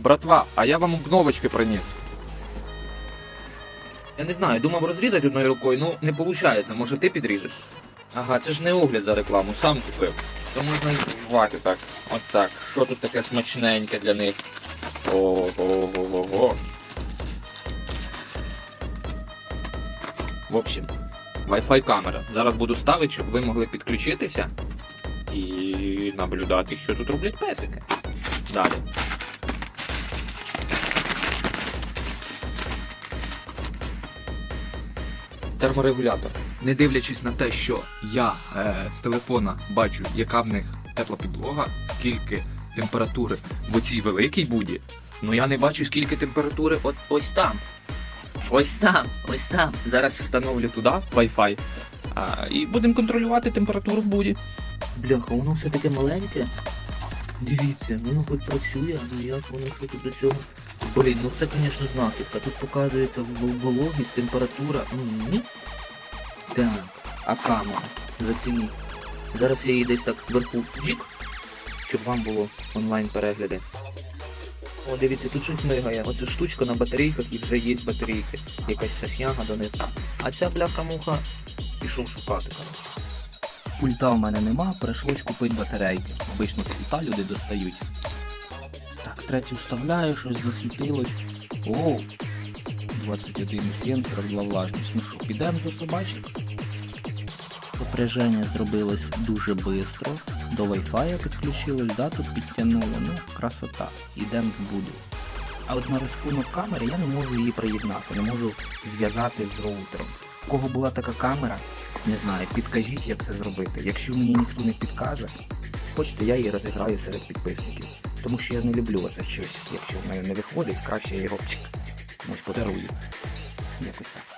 Братва, а я вам обновочки приніс. Я не знаю, думав розрізати одною рукою, ну не виходить, може ти підріжеш. Ага, це ж не огляд за рекламу, сам купив. То можна і так. От так. Що тут таке смачненьке для них? Ого-го-го-го. В общем, Wi-Fi камера. Зараз буду ставити, щоб ви могли підключитися і наблюдати, що тут роблять песики. Далі. Терморегулятор. Не дивлячись на те, що я е, з телефона бачу, яка в них тепла підлога, скільки температури в цій великій буді, ну я не бачу, скільки температури от ось там. Ось там, ось там. Зараз встановлю туди Wi-Fi. А, і будемо контролювати температуру в буді. Бляха, воно все таке маленьке. Дивіться, воно хоч працює, але як воно що тут до цього. Блін, ну це, звісно, знахідка. Тут показується вологість, температура. Так, а камера. Зацініть. Зараз я її десь так вверху джик, щоб вам було онлайн перегляди. О, дивіться, тут щось мигає. Оце штучка на батарейках і вже є батарейки. Якась сосняга до них. А ця бляха-муха пішов шукати, коротше. Пульта в мене нема, прийшлось купити батарейки. Обично з пульта люди достають. Третю вставляю, щось засвітилось. Оу! 21 фен, 42 влажність. Ну що, підемо до собачок? Попряження зробилось дуже швидко. До Wi-Fi підключилось, да, тут підтягнуло. Ну, красота. Ідемо в буду. А от на розпунок камери я не можу її приєднати, не можу зв'язати з роутером. У кого була така камера, не знаю, підкажіть, як це зробити. Якщо мені ніхто не підкаже, хочете, я її розіграю серед підписників. Тому що я не люблю оце щось, якщо в мене не виходить, краще я його подарую. Якось так.